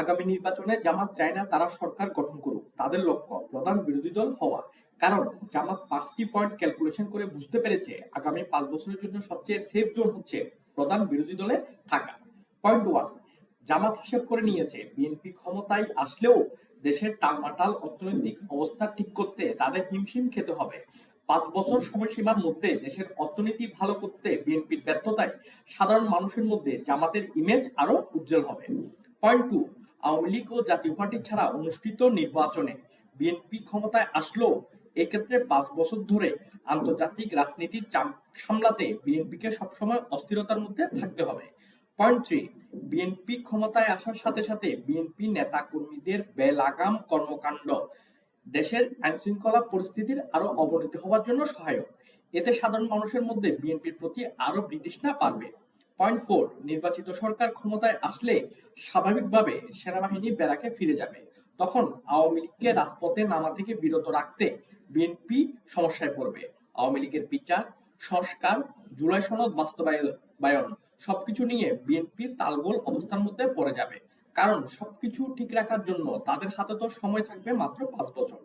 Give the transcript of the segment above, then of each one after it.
আগামী নির্বাচনে জামাত চায় না তারা সরকার গঠন করুক। তাদের লক্ষ্য প্রধান বিরোধী দল হওয়া। কারণ জামাত পাঁচটি পয়েন্ট ক্যালকুলেশন করে বুঝতে পেরেছে আগামী পাঁচ বছরের জন্য সবচেয়ে সেফ জোন হচ্ছে প্রধান বিরোধী দলে থাকা। পয়েন্ট ওয়ান জামাত হিসেব করে নিয়েছে, বিএনপি ক্ষমতায় আসলেও দেশের টালমাটাল অর্থনৈতিক অবস্থা ঠিক করতে তাদের হিমশিম খেতে হবে। পাঁচ বছর সময়সীমার মধ্যে দেশের অর্থনীতি ভালো করতে বিএনপির ব্যর্থতায় সাধারণ মানুষের মধ্যে জামাতের ইমেজ আরও উজ্জ্বল হবে। পয়েন্ট টু আওয়ামী লীগ ও জাতীয় পার্টি ছাড়া অনুষ্ঠিত নির্বাচনে বিএনপি ক্ষমতায় আসলেও এক্ষেত্রে পাঁচ বছর ধরে আন্তর্জাতিক রাজনীতির সামলাতে বিএনপিকে সবসময় অস্থিরতার মধ্যে থাকতে হবে। পয়েন্ট থ্রি বিএনপি ক্ষমতায় আসার সাথে সাথে বিএনপি নেতা কর্মীদের বেলাগাম কর্মকাণ্ড, দেশের আইন শৃঙ্খলা পরিস্থিতির আরও অবনতি হওয়ার জন্য সহায়ক। এতে সাধারণ মানুষের মধ্যে বিএনপির প্রতি আরও বিতৃষ্ণা বাড়বে। পয়েন্ট ফোর নির্বাচিত সরকার ক্ষমতায় আসলে স্বাভাবিকভাবে সেনাবাহিনী ব্যারাকে ফিরে যাবে। তখন আওয়ামী লীগকে রাজপথে নামা থেকে বিরত রাখতে বিএনপি সমস্যায় পড়বে। আওয়ামী লীগের বিচার, সংস্কার, জুলাই সনদ বাস্তবায়ন সবকিছু নিয়ে বিএনপি তালগোল অবস্থার মধ্যে পড়ে যাবে। কারণ সবকিছু ঠিক রাখার জন্য তাদের হাতে তো সময় থাকবে মাত্র পাঁচ বছর।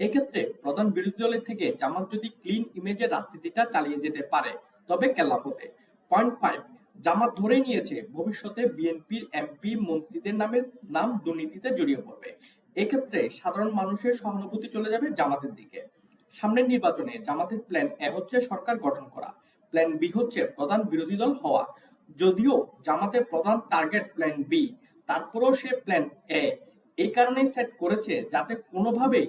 এক্ষেত্রে প্রধান বিরোধী দলের থেকে জামাত যদি ক্লিন ইমেজের রাজনীতিটা চালিয়ে যেতে পারে, তবে কেল্লাফতে। পয়েন্ট ফাইভ জামাত ধরে নিয়েছে, ভবিষ্যতে বিএনপির এমপি, মন্ত্রীদের নামে নাম দুর্নীতিতে জড়িয়ে পড়বে। এক্ষেত্রে সাধারণ মানুষের সহানুভূতি চলে যাবে জামাতের দিকে। সামনের নির্বাচনে জামাতের প্ল্যান এ হচ্ছে সরকার গঠন করা। প্ল্যান বি হচ্ছে প্রধান বিরোধী দল হওয়া। যদিও জামাতের প্রধান টার্গেট প্ল্যান বি তারপরেও সে প্ল্যান এ এই কারণেই সেট করেছে যাতে কোনোভাবেই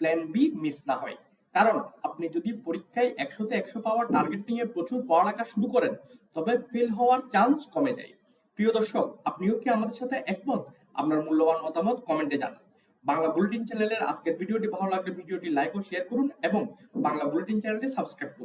প্ল্যান বি মিস না হয়। কারণ আপনি যদি পরীক্ষায় একশোতে একশো পাওয়ার টার্গেট নিয়ে প্রচুর পড়ালেখা শুরু করেন, তবে ফেল হওয়ার চান্স কমে যায়। প্রিয় দর্শক, আপনিও কি আমাদের সাথে একমত? আপনার মূল্যবান মতামত কমেন্টে জানান। বাংলা বুলেটিন চ্যানেলের আজকের ভিডিওটি ভালো লাগলে ভিডিওটি লাইক ও শেয়ার করুন এবং বাংলা বুলেটিন চ্যানেলটি সাবস্ক্রাইব করুন।